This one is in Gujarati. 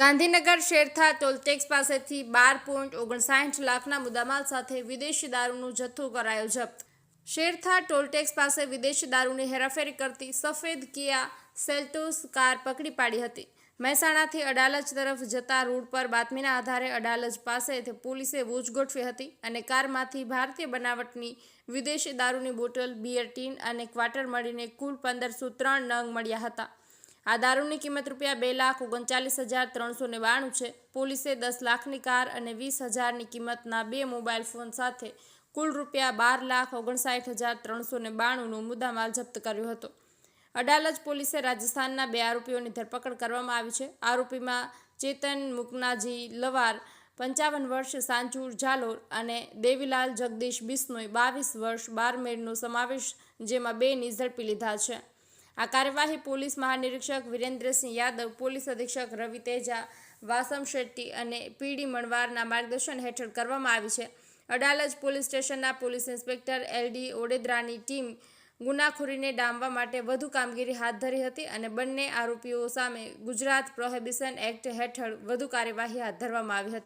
ગાંધીનગર શેરથા ટોલટેક્સ પાસેથી બાર પોઈન્ટ ઓગણસાઠ લાખના મુદ્દામાલ સાથે વિદેશી દારૂનું જથ્થો કરાયો જપ્ત. શેરથા ટોલટેક્સ પાસે વિદેશી દારૂની હેરાફેરી કરતી સફેદ કિયા સેલ્ટોસ કાર પકડી પાડી હતી. મહેસાણાથી અડાલજ તરફ જતા રોડ પર બાતમીના આધારે અડાલજ પાસેથી પોલીસે વોચ ગોઠવી હતી અને કારમાંથી ભારતીય બનાવટની વિદેશી દારૂની બોટલ, બિયર ટીન અને ક્વાર્ટર મળીને કુલ પંદરસો ત્રણ નંગ મળ્યા હતા. આ દારૂની કિંમત રૂપિયા બે લાખ ઓગણચાલીસ હજાર ત્રણસો ને બાણું છે. પોલીસે દસ લાખની કાર અને વીસ હજારની કિંમતના બે મોબાઈલ ફોન સાથે કુલ રૂપિયા બાર લાખ ઓગણસાઠ હજાર ત્રણસો ને બાણુંનો મુદ્દામાલ જપ્ત કર્યો હતો. અડાલજ પોલીસે રાજસ્થાનના બે આરોપીઓની ધરપકડ કરવામાં આવી છે. આરોપીમાં ચેતન મુકનાજી લવાર, પંચાવન વર્ષ, સાંચુર ઝાલોર અને દેવીલાલ જગદીશ બિશ્નોઈ બાવીસ વર્ષ, બારમેરનો સમાવેશ, જેમાં બેની ઝડપી લીધા છે. આ કાર્યવાહી પોલીસ મહાનિરીક્ષક વિરેન્દ્રસિંહ યાદવ, પોલીસ અધિક્ષક રવિ તેજા, વાસમ શેટ્ટી અને પીડી મણવારના માર્ગદર્શન હેઠળ કરવામાં આવી છે. અડાલજ પોલીસ સ્ટેશનના પોલીસ ઇન્સ્પેક્ટર એલડી ઓડેદરાની ટીમ ગુનાખોરીને ડામવા માટે વધુ કામગીરી હાથ ધરી હતી અને બંને આરોપીઓ સામે ગુજરાત પ્રોહિબિશન એક્ટ હેઠળ વધુ કાર્યવાહી હાથ ધરવામાં આવી હતી.